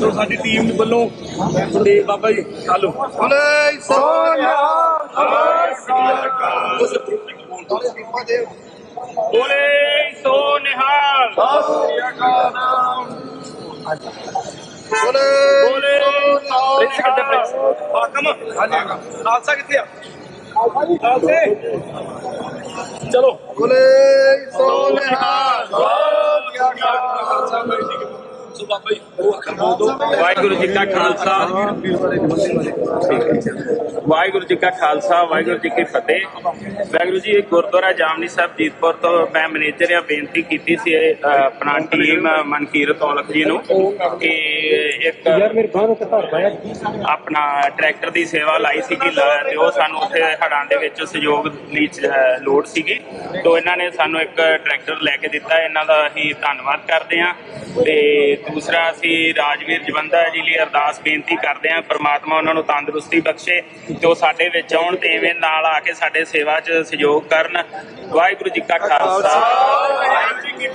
ਤੋਂ ਸਾਡੀ ਟੀਮ ਵੱਲੋਂ ਤੇ ਬਾਬਾ ਜੀ ਹਲੋ। ਬੋਲੇ ਸੋਨਿਆ ਬੋਲੇ ਸੋ ਨਿਹਾਲ। ਬੋਲੇ ਬੋਲੇ ਪ੍ਰਿੰਸ ਕਿੱਥੇ ਪ੍ਰਿੰਸ। ਹਾਕਮ ਖਾਲਸਾ ਕਿੱਥੇ ਆ? ਖਾਲਸੇ ਚਲੋ। ਬੋਲੇ ਸੋਨਿਆ ਸੋ ਬਾਬਾ ਜੀ ਉਹ ਅੱਖਰ ਬੋਲ ਦੋ ਵਾਹਿਗੁਰੂ ਜੀ ਕਾ ਖਾਲਸਾ ਵਾਹਿਗੁਰੂ ਜੀ ਕਾ ਖਾਲਸਾ ਵਾਹਿਗੁਰੂ ਜੀ ਕੀ ਫਤਿਹ। ਵਾਹਿਗੁਰੂ ਜੀ ਇਹ ਗੁਰਦੁਆਰਾ ਜਾਮਨੀ ਸਾਹਿਬ ਜੀਤਪੁਰ ਤੋਂ ਮੈਂ ਮੈਨੇਜਰ ਆ ਬੇਨਤੀ ਕੀਤੀ ਸੀ ਆਪਣਾ ਟੀਮ ਮਨਕੀਰਤ ਔਲਖ ਜੀ ਨੂੰ ਕਿ ਇੱਕ ਆਪਣਾ ਟਰੈਕਟਰ ਦੀ ਸੇਵਾ ਲਾਈ ਸੀ ਕਿ ਜੋ ਸਾਨੂੰ ਉੱਥੇ ਹੜਾਂ ਦੇ ਵਿੱਚ ਸਹਿਯੋਗ ਲਈ ਚ- ਲੋੜ ਸੀਗੀ। ਤੋਂ ਇਹਨਾਂ ਨੇ ਸਾਨੂੰ ਇੱਕ ਟਰੈਕਟਰ ਲੈ ਕੇ ਦਿੱਤਾ ਇਹਨਾਂ ਦਾ ਅਸੀਂ ਧੰਨਵਾਦ ਕਰਦੇ ਹਾਂ। ਤੇ ਦੂਸਰਾ ਅਸੀਂ ਰਾਜਵੀਰ ਜਵੰਦਾ ਜੀ ਲਈ ਅਰਦਾਸ ਬੇਨਤੀ ਕਰਦੇ ਹਾਂ ਪ੍ਰਮਾਤਮਾ ਉਹਨਾਂ ਨੂੰ ਤੰਦਰੁਸਤੀ ਬਖਸ਼ੇ। ਜੋ ਸਾਡੇ ਵਿੱਚ ਆਉਣ ਤੇ ਇਵੇਂ ਨਾਲ ਆ ਕੇ ਸਾਡੇ ਸੇਵਾ 'ਚ ਸਹਿਯੋਗ ਕਰਨ। ਵਾਹਿਗੁਰੂ ਜੀ ਕਾ ਖਾਲਸਾ। ਵਾਹਿਗੁਰੂ ਜੀ ਕੀ